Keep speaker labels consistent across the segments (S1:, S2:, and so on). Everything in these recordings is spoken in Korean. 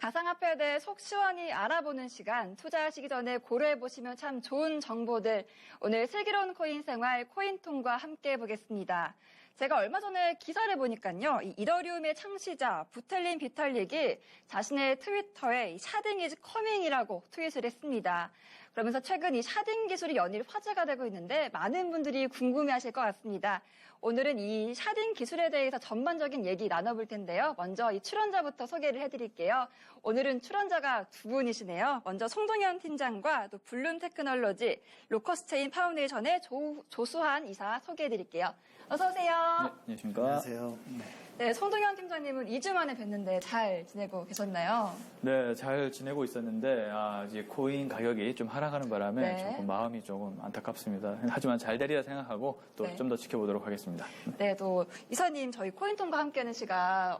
S1: 가상화폐에 대해 속 시원히 알아보는 시간, 투자하시기 전에 고려해 보시면 참 좋은 정보들, 오늘 슬기로운 코인 생활 코인통과 함께 해보겠습니다. 제가 얼마 전에 기사를 보니까요, 이 이더리움의 창시자 부텔린 비탈릭이 자신의 트위터에 샤딩 이즈 커밍이라고 트윗을 했습니다. 그러면서 최근 이 샤딩 기술이 연일 화제가 되고 있는데 많은 분들이 궁금해하실 것 같습니다. 오늘은 이 샤딩 기술에 대해서 전반적인 얘기 나눠볼 텐데요. 먼저 이 출연자부터 소개를 해드릴게요. 오늘은 출연자가 두 분이시네요. 먼저 송동현 팀장과 또 블룸 테크놀로지 로커스체인 파운데이션의 조, 조수한 이사 소개해드릴게요. 어서 오세요.
S2: 네, 안녕하십니까.
S3: 안녕하세요.
S1: 네, 송동현 팀장님은 2주 만에 뵀는데 잘 지내고 계셨나요?
S2: 네, 잘 지내고 있었는데 아, 이제 코인 가격이 좀 하락하는 바람에
S1: 네.
S2: 조금 마음이 조금 안타깝습니다. 하지만 잘 되리라 생각하고 또
S1: 네.
S2: 좀더 지켜보도록 하겠습니다.
S1: 네, 또 이사님 저희 코인통과 함께하는 시간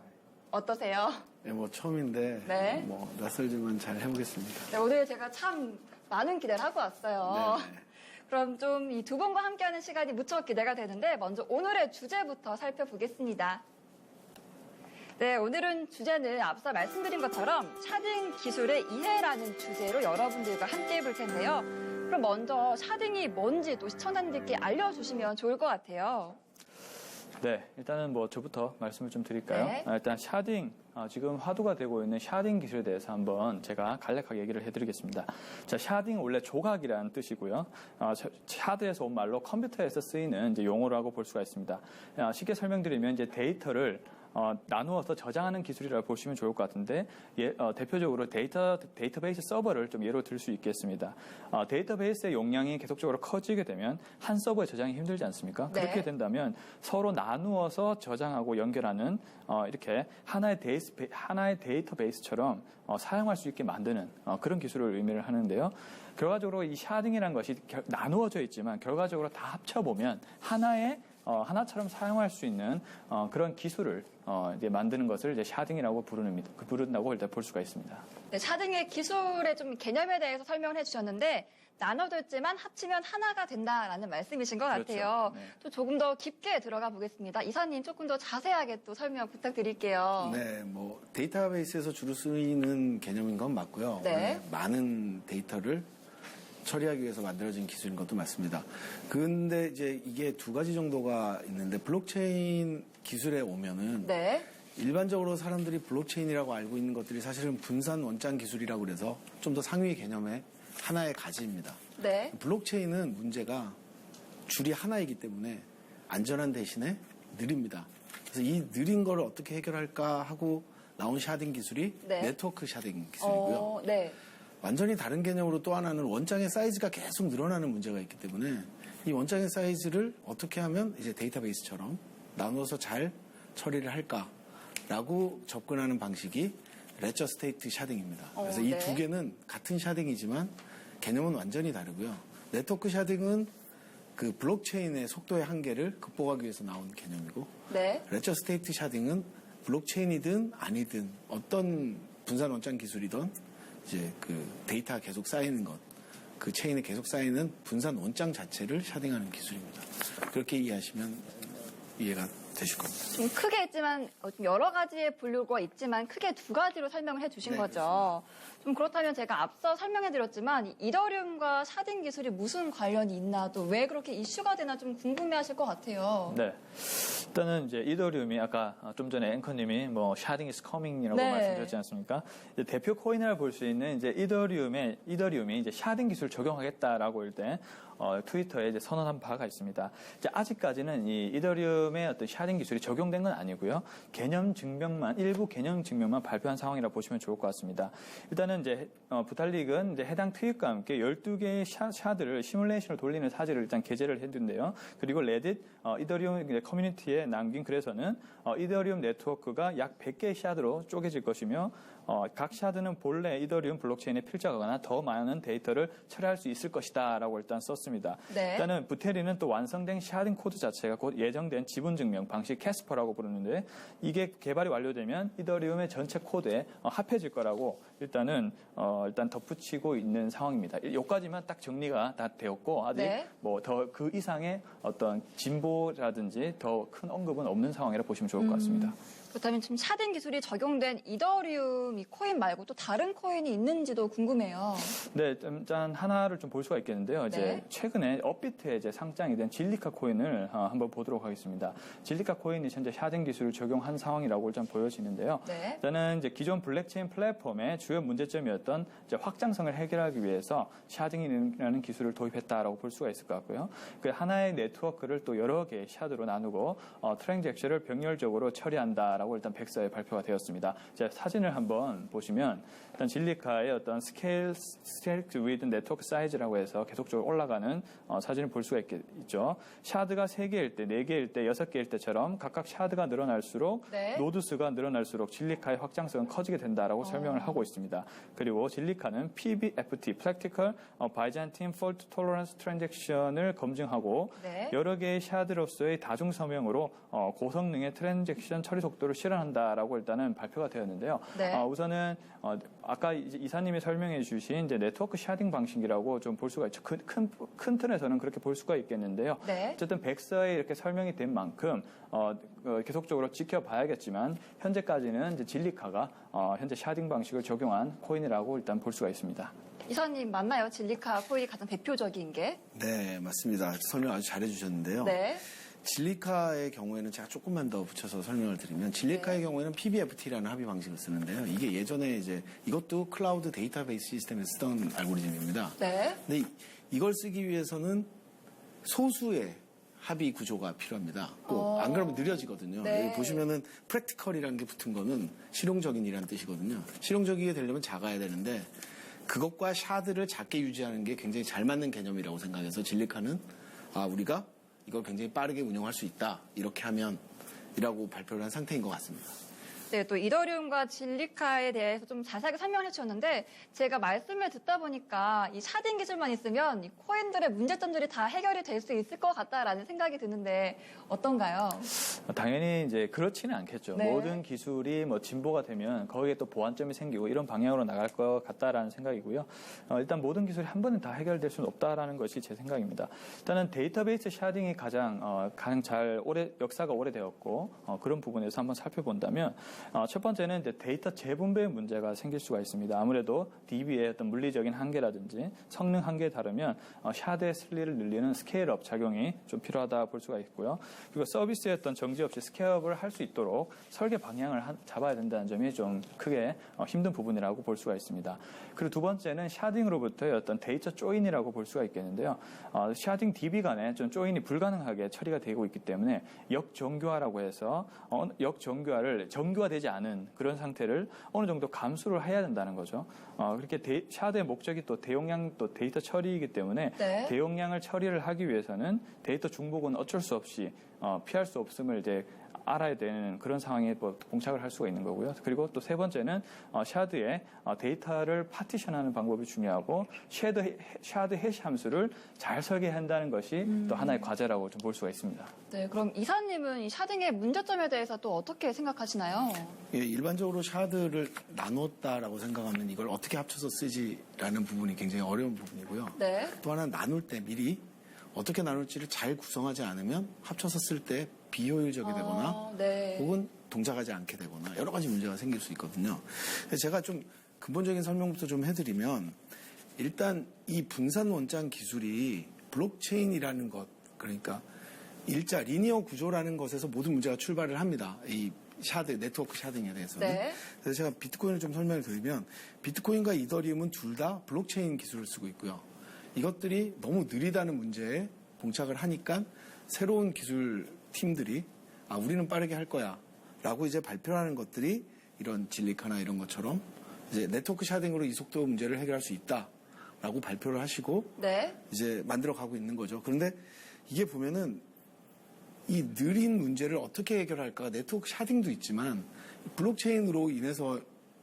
S1: 어떠세요?
S3: 네, 뭐 처음인데
S1: 네.
S3: 뭐 낯설지만 잘 해보겠습니다.
S1: 네, 오늘 제가 참 많은 기대를 하고 왔어요.
S3: 네, 네.
S1: 그럼 좀 이 두 분과 함께하는 시간이 무척 기대가 되는데 먼저 오늘의 주제부터 살펴보겠습니다. 네, 오늘은 주제는 앞서 말씀드린 것처럼 샤딩 기술의 이해라는 주제로 여러분들과 함께 해볼 텐데요. 그럼 먼저 샤딩이 뭔지 또 시청자님들께 알려주시면 좋을 것 같아요.
S2: 네, 일단은 뭐 저부터 말씀을 좀 드릴까요?
S1: 네.
S2: 아, 일단 샤딩, 아, 지금 화두가 되고 있는 샤딩 기술에 대해서 한번 제가 간략하게 얘기를 해드리겠습니다. 자, 샤딩 원래 조각이라는 뜻이고요. 아, 샤- 샤드에서 온 말로 컴퓨터에서 쓰이는 용어라고 볼 수가 있습니다. 아, 쉽게 설명드리면 이제 데이터를 어, 나누어서 저장하는 기술이라고 보시면 좋을 것 같은데 예, 어, 대표적으로 데이터 데이터베이스 서버를 좀 예로 들 수 있겠습니다. 어, 데이터베이스의 용량이 계속적으로 커지게 되면 한 서버에 저장이 힘들지 않습니까?
S1: 네.
S2: 그렇게 된다면 서로 나누어서 저장하고 연결하는 어, 이렇게 하나의 데이스 하나의 데이터베이스처럼 어, 사용할 수 있게 만드는 어, 그런 기술을 의미를 하는데요. 결과적으로 이 샤딩이라는 것이 결- 나누어져 있지만 결과적으로 다 합쳐 보면 하나의 어, 하나처럼 사용할 수 있는 어, 그런 기술을 어, 이제 만드는 것을 이제 샤딩이라고 부르는 그 부른다고 일단 볼 수가 있습니다.
S1: 네, 샤딩의 기술의 좀 개념에 대해서 설명을 해주셨는데 나눠졌지만 합치면 하나가 된다라는 말씀이신 것
S2: 그렇죠.
S1: 같아요.
S2: 네.
S1: 또 조금 더 깊게 들어가 보겠습니다. 이사님 조금 더 자세하게 또 설명 부탁드릴게요.
S3: 네, 뭐 데이터베이스에서 주로 쓰이는 개념인 건 맞고요.
S1: 네.
S3: 네, 많은 데이터를 처리하기 위해서 만들어진 기술인 것도 맞습니다. 근데 이제 이게 두 가지 정도가 있는데 블록체인 기술에 오면은
S1: 네.
S3: 일반적으로 사람들이 블록체인이라고 알고 있는 것들이 사실은 분산 원장 기술이라고 그래서 좀 더 상위 개념의 하나의 가지입니다.
S1: 네.
S3: 블록체인은 문제가 줄이 하나이기 때문에 안전한 대신에 느립니다. 그래서 이 느린 걸 어떻게 해결할까 하고 나온 샤딩 기술이
S1: 네.
S3: 네트워크 샤딩 기술이고요.
S1: 어, 네.
S3: 완전히 다른 개념으로 또 하나는 원장의 사이즈가 계속 늘어나는 문제가 있기 때문에 이 원장의 사이즈를 어떻게 하면 이제 데이터베이스처럼 나누어서 잘 처리를 할까라고 접근하는 방식이 레저 스테이트 샤딩입니다.
S1: 어,
S3: 그래서 이
S1: 네.
S3: 두 개는 같은 샤딩이지만 개념은 완전히 다르고요. 네트워크 샤딩은 그 블록체인의 속도의 한계를 극복하기 위해서 나온 개념이고
S1: 네.
S3: 레저 스테이트 샤딩은 블록체인이든 아니든 어떤 분산 원장 기술이든 이제 그 데이터가 계속 쌓이는 것, 그 체인에 계속 쌓이는 분산 원장 자체를 샤딩하는 기술입니다. 그렇게 이해하시면 이해가 되실 겁니다.
S1: 좀 크게 있지만 어, 좀 여러 가지의 분류가 있지만 크게 두 가지로 설명을 해주신
S3: 네,
S1: 거죠. 좀 그렇다면 제가 앞서 설명해드렸지만 이 이더리움과 샤딩 기술이 무슨 관련이 있나 또 왜 그렇게 이슈가 되나 좀 궁금해하실 것 같아요.
S2: 네. 일단은 이제 이더리움이 아까 좀 전에 앵커님이 뭐 샤딩 is coming이라고
S1: 네.
S2: 말씀드렸지 않습니까? 대표 코인이라 볼 수 있는 이제 이더리움의 이더리움이 이제 샤딩 기술 을 적용하겠다라고 일때 어, 트위터에 이제 선언한 바가 있습니다. 이제 아직까지는 이 이더리움의 어떤 샤딩 기술이 적용된 건 아니고요. 개념 증명만 일부 개념 증명만 발표한 상황이라 보시면 좋을 것 같습니다. 일단 은 이제 어, 부탈릭은 이제 해당 트윗과 함께 12개의 샤, 샤드를 시뮬레이션을 돌리는 사진을 일단 게재를 했는데요. 그리고 레딧 어, 이더리움 커뮤니티에 남긴 글에서는 어, 이더리움 네트워크가 약 100개의 샤드로 쪼개질 것이며 어, 각 샤드는 본래 이더리움 블록체인에 필적하거나 더 많은 데이터를 처리할 수 있을 것이다라고 일단 썼습니다.
S1: 네.
S2: 일단은 부테리는 또 완성된 샤딩 코드 자체가 곧 예정된 지분 증명 방식 캐스퍼라고 부르는데 이게 개발이 완료되면 이더리움의 전체 코드에 어, 합해질 거라고 일단은 어, 일단 덧붙이고 있는 상황입니다. 여기까지만 딱 정리가 다 되었고 아직
S1: 네.
S2: 뭐더 그 이상의 어떤 진보라든지 더 큰 언급은 없는 상황이라 보시면 좋을 것 같습니다.
S1: 그렇다면 지금 샤딩 기술이 적용된 이더리움 이 코인 말고 또 다른 코인이 있는지도 궁금해요.
S2: 네, 일단 하나를 좀 볼 수가 있겠는데요. 이제
S1: 네.
S2: 최근에 업비트에 이제 상장이 된 진리카 코인을 어, 한번 보도록 하겠습니다. 진리카 코인이 현재 샤딩 기술을 적용한 상황이라고 일단 보여지는데요.
S1: 네.
S2: 일단은 이제 기존 블랙체인 플랫폼의 주요 문제점이었던 확장성을 해결하기 위해서 샤딩이라는 기술을 도입했다라고 볼 수가 있을 것 같고요. 그 하나의 네트워크를 또 여러 개의 샤드로 나누고 어, 트랜잭션을 병렬적으로 처리한다라고 일단 백서에 발표가 되었습니다. 자, 사진을 한번 보시면 일단 진리카의 어떤 스케일 스케일 위드 네트워크 사이즈라고 해서 계속적으로 올라가는 어, 사진을 볼 수가 있겠, 죠 샤드가 3개일 때, 4개일 때, 6개일 때처럼 각각 샤드가 늘어날수록
S1: 네.
S2: 노드 수가 늘어날수록 진리카의 확장성은 커지게 된다라고 설명을 하고 있습니다. 그리고 진리카는 PBFT, Practical 어, Byzantine Fault Tolerance Transaction을 검증하고
S1: 네.
S2: 여러 개의 샤드로서의 다중 서명으로 어, 고성능의 트랜잭션 처리 속도를 실현한다라고 일단은 발표가 되었는데요.
S1: 네.
S2: 어, 우선은 어, 아까 이제 이사님이 설명해 주신 이제 네트워크 샤딩 방식이라고 좀 볼 수가 있죠. 큰, 큰, 큰 틀에서는 그렇게 볼 수가 있겠는데요.
S1: 네.
S2: 어쨌든 백서에 이렇게 설명이 된 만큼 어, 어, 계속적으로 지켜봐야겠지만 현재까지는 이제 진리카가 어, 현재 샤딩 방식을 적용한 코인이라고 일단 볼 수가 있습니다.
S1: 이사님 맞나요? 진리카 코인이 가장 대표적인 게?
S3: 네, 맞습니다. 설명 아주 잘해 주셨는데요.
S1: 네.
S3: 진리카의 경우에는 제가 조금만 더 붙여서 설명을 드리면 진리카의
S1: 네.
S3: 경우에는 PBFT라는 합의 방식을 쓰는데요. 이게 예전에 이제 이것도 클라우드 데이터베이스 시스템에 쓰던 알고리즘입니다.
S1: 네.
S3: 근데 이- 이걸 쓰기 위해서는 소수의 합의 구조가 필요합니다. 꼭
S1: 어.
S3: 안 그러면 느려지거든요.
S1: 네.
S3: 여기 보시면은 프랙티컬이라는 게 붙은 거는 실용적인이라는 뜻이거든요. 실용적이게 되려면 작아야 되는데 그것과 샤드를 작게 유지하는 게 굉장히 잘 맞는 개념이라고 생각해서 진리카는 아 우리가 이걸 굉장히 빠르게 운영할 수 있다 이렇게 하면 이라고 발표를 한 상태인 것 같습니다.
S1: 네, 또 이더리움과 진리카에 대해서 좀 자세하게 설명을 해주셨는데 제가 말씀을 듣다 보니까 이 샤딩 기술만 있으면 이 코인들의 문제점들이 다 해결이 될 수 있을 것 같다라는 생각이 드는데 어떤가요?
S2: 당연히 이제 그렇지는 않겠죠.
S1: 네.
S2: 모든 기술이 뭐 진보가 되면 거기에 또 보완점이 생기고 이런 방향으로 나갈 것 같다라는 생각이고요. 어, 일단 모든 기술이 한 번에 다 해결될 수는 없다라는 것이 제 생각입니다. 일단은 데이터베이스 샤딩이 가장 어, 가장 잘 오래 역사가 오래되었고 어, 그런 부분에서 한번 살펴본다면 어, 첫 번째는 이제 데이터 재분배 문제가 생길 수가 있습니다. 아무래도 DB의 어떤 물리적인 한계라든지 성능 한계에 따르면 어, 샤드의 슬리를 늘리는 스케일업 작용이 좀 필요하다 볼 수가 있고요. 그리고 서비스의 어떤 정지 없이 스케일업을 할 수 있도록 설계 방향을 한- 잡아야 된다는 점이 좀 크게 어, 힘든 부분이라고 볼 수가 있습니다. 그리고 두 번째는 샤딩으로부터의 어떤 데이터 조인이라고 볼 수가 있겠는데요. 어, 샤딩 DB 간에 좀 조인이 불가능하게 처리가 되고 있기 때문에 역정교화라고 해서 어, 역정교화를 정교화 되지 않은 그런 상태를 어느 정도 감수를 해야 된다는 거죠. 어, 그렇게 데- 샤드의 목적이 또 대용량 또 데이터 처리이기 때문에
S1: 네.
S2: 대용량을 처리를 하기 위해서는 데이터 중복은 어쩔 수 없이 어, 피할 수 없음을 이제 알아야 되는 그런 상황에 뭐 봉착을 할 수가 있는 거고요. 그리고 또 세 번째는 어, 샤드에 어, 데이터를 파티션하는 방법이 중요하고 샤드, 해- 샤드 해시 함수를 잘 설계한다는 것이 또 하나의 과제라고 좀 볼 수가 있습니다.
S1: 네, 그럼 이사님은 이 샤딩의 문제점에 대해서 또 어떻게 생각하시나요?
S3: 예, 일반적으로 샤드를 나눴다라고 생각하면 이걸 어떻게 합쳐서 쓰지라는 부분이 굉장히 어려운 부분이고요.
S1: 네.
S3: 또 하나 나눌 때 미리 어떻게 나눌지를 잘 구성하지 않으면 합쳐서 쓸 때 비효율적이 되거나
S1: 어, 네.
S3: 혹은 동작하지 않게 되거나 여러 가지 문제가 생길 수 있거든요. 제가 좀 근본적인 설명부터 좀 해드리면 일단 이 분산 원장 기술이 블록체인이라는 것 그러니까 일자 리니어 구조라는 것에서 모든 문제가 출발을 합니다. 이 샤드 네트워크 샤딩에 대해서는.
S1: 네.
S3: 그래서 제가 비트코인을 좀 설명을 드리면 비트코인과 이더리움은 둘 다 블록체인 기술을 쓰고 있고요. 이것들이 너무 느리다는 문제에 봉착을 하니까 새로운 기술 팀들이 아 우리는 빠르게 할 거야 라고 이제 발표하는 것들이 이런 진리카나 이런 것처럼 이제 네트워크 샤딩으로 이 속도 문제를 해결할 수 있다 라고 발표를 하시고
S1: 네.
S3: 이제 만들어 가고 있는 거죠. 그런데 이게 보면은 이 느린 문제를 어떻게 해결할까 네트워크 샤딩도 있지만 블록체인으로 인해서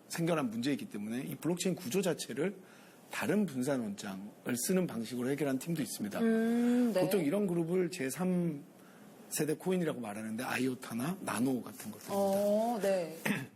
S3: 생겨난 문제이기 때문에 이 블록체인 구조 자체를 다른 분산 원장을 쓰는 방식으로 해결한 팀도 있습니다.
S1: 음, 네.
S3: 보통 이런 그룹을 제3 세대 코인이라고 말하는데 아이오타나 나노 같은 것들입니다.
S1: 어, 네.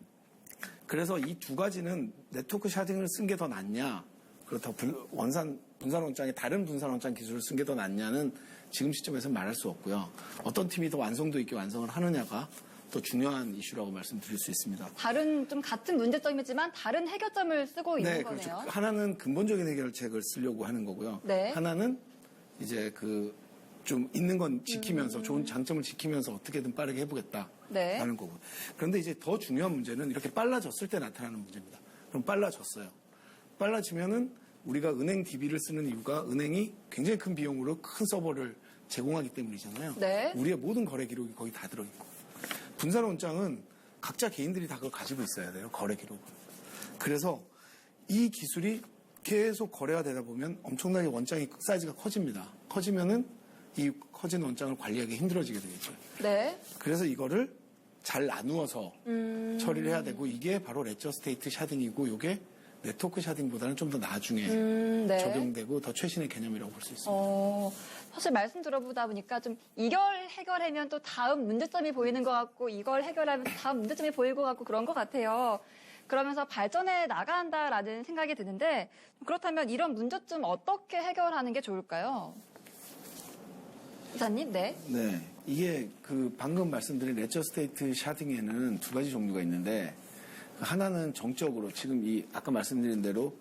S3: 그래서 이 두 가지는 네트워크 샤딩을 쓴 게 더 낫냐, 그렇다고 분- 원산, 분산 원장이 다른 분산 원장 기술을 쓴 게 더 낫냐는 지금 시점에서 말할 수 없고요. 어떤 팀이 더 완성도 있게 완성을 하느냐가 더 중요한 이슈라고 말씀드릴 수 있습니다.
S1: 다른 좀 같은 문제점이지만 다른 해결점을 쓰고 있는
S3: 네,
S1: 거네요.
S3: 그렇죠. 하나는 근본적인 해결책을 쓰려고 하는 거고요.
S1: 네.
S3: 하나는 이제 그 좀 있는 건 지키면서
S1: 음.
S3: 좋은 장점을 지키면서 어떻게든 빠르게 해보겠다라는
S1: 네.
S3: 거고. 그런데 이제 더 중요한 문제는 이렇게 빨라졌을 때 나타나는 문제입니다. 그럼 빨라졌어요. 빨라지면은 우리가 은행 DB를 쓰는 이유가 은행이 굉장히 큰 비용으로 큰 서버를 제공하기 때문이잖아요.
S1: 네.
S3: 우리의 모든 거래 기록이 거기 다 들어있고 분산 원장은 각자 개인들이 다 그걸 가지고 있어야 돼요. 거래 기록을. 그래서 이 기술이 계속 거래가 되다 보면 엄청나게 원장이 사이즈가 커집니다. 커지면은 이 커진 원장을 관리하기 힘들어지게 되겠죠.
S1: 네.
S3: 그래서 이거를 잘 나누어서
S1: 음.
S3: 처리를 해야 되고 이게 바로 레저 스테이트 샤딩이고 이게 네트워크 샤딩보다는 좀 더 나중에
S1: 음, 네.
S3: 적용되고 더 최신의 개념이라고 볼 수 있습니다.
S1: 어, 사실 말씀 들어보다 보니까 좀 이걸 해결하면 또 다음 문제점이 보이는 것 같고 이걸 해결하면 또 다음 문제점이 보일 것 같고 그런 것 같아요. 그러면서 발전해 나간다라는 생각이 드는데 그렇다면 이런 문제점 어떻게 해결하는 게 좋을까요? 이사님, 네.
S3: 네, 이게 그 방금 말씀드린 레저 스테이트 샤딩에는 두 가지 종류가 있는데 하나는 정적으로 지금 이 아까 말씀드린 대로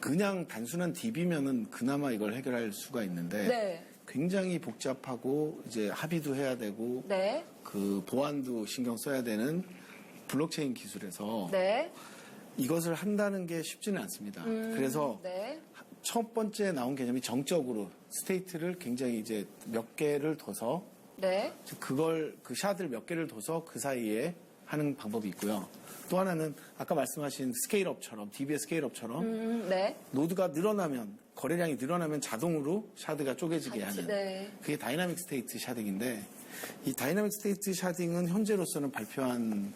S3: 그냥 단순한 DB면은 그나마 이걸 해결할 수가 있는데
S1: 네.
S3: 굉장히 복잡하고 이제 합의도 해야 되고
S1: 네.
S3: 그 보안도 신경 써야 되는 블록체인 기술에서
S1: 네.
S3: 이것을 한다는 게 쉽지는 않습니다.
S1: 음,
S3: 그래서
S1: 네.
S3: 첫 번째 나온 개념이 정적으로 스테이트를 굉장히 이제 몇 개를 둬서
S1: 네.
S3: 즉 그걸 그 샷을 몇 개를 둬서 그 사이에 하는 방법이 있고요. 또 하나는 아까 말씀하신 스케일업처럼 DB의 스케일업처럼
S1: 음, 네.
S3: 노드가 늘어나면 거래량이 늘어나면 자동으로 샤드가 쪼개지게
S1: 같이,
S3: 하는
S1: 네.
S3: 그게 다이나믹 스테이트 샤딩인데 이 다이나믹 스테이트 샤딩은 현재로서는 발표한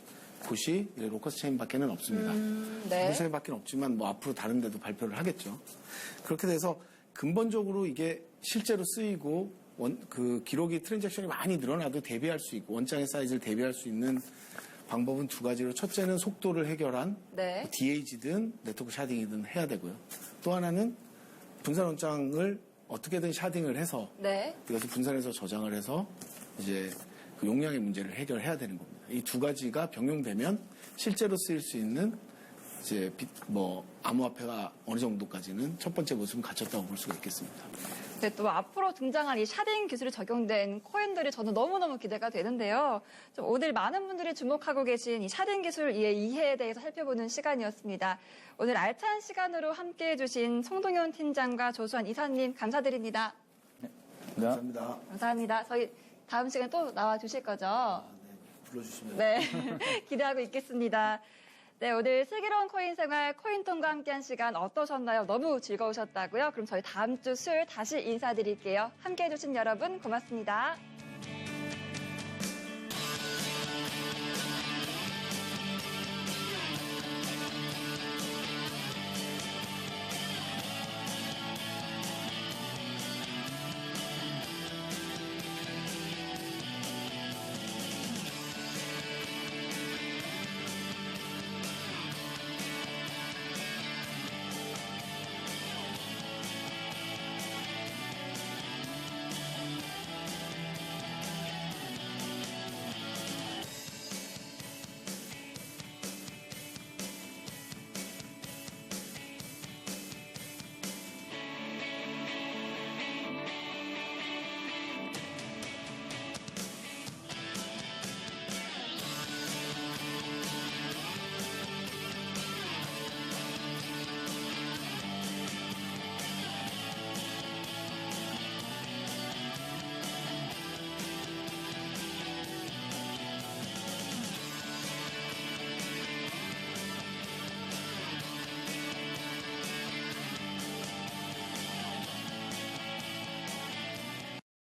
S3: 곳이 로커스 체인밖에는 없습니다.
S1: 음,
S3: 로커스
S1: 네.
S3: 체인밖에 없지만 뭐 앞으로 다른 데도 발표를 하겠죠. 그렇게 돼서 근본적으로 이게 실제로 쓰이고 원, 그 기록이 트랜잭션이 많이 늘어나도 대비할 수 있고 원장의 사이즈를 대비할 수 있는 방법은 두 가지로 첫째는 속도를 해결한
S1: 네.
S3: DH든 네트워크 샤딩이든 해야 되고요. 또 하나는 분산 원장을 어떻게든 샤딩을 해서
S1: 네.
S3: 이것을 분산해서 저장을 해서 이제 그 용량의 문제를 해결해야 되는 겁니다. 이 두 가지가 병용되면 실제로 쓰일 수 있는 이제 비- 뭐 암호화폐가 어느 정도까지는 첫 번째 모습은 갖췄다고 볼 수가 있겠습니다.
S1: 네, 또 앞으로 등장할 이 샤딩 기술이 적용된 코인들이 저는 너무너무 기대가 되는데요. 좀 오늘 많은 분들이 주목하고 계신 이 샤딩 기술 이해 이해에 대해서 살펴보는 시간이었습니다. 오늘 알찬 시간으로 함께 해주신 송동현 팀장과 조수환 이사님 감사드립니다.
S2: 네.
S3: 감사합니다.
S1: 감사합니다. 저희 다음 시간에 또 나와 주실 거죠?
S3: 아, 네. 불러주시면
S1: 네, 기대하고 있겠습니다. 네, 오늘 슬기로운 코인 생활 코인통과 함께한 시간 어떠셨나요? 너무 즐거우셨다고요? 그럼 저희 다음 주 수요일 다시 인사드릴게요. 함께해 주신 여러분 고맙습니다.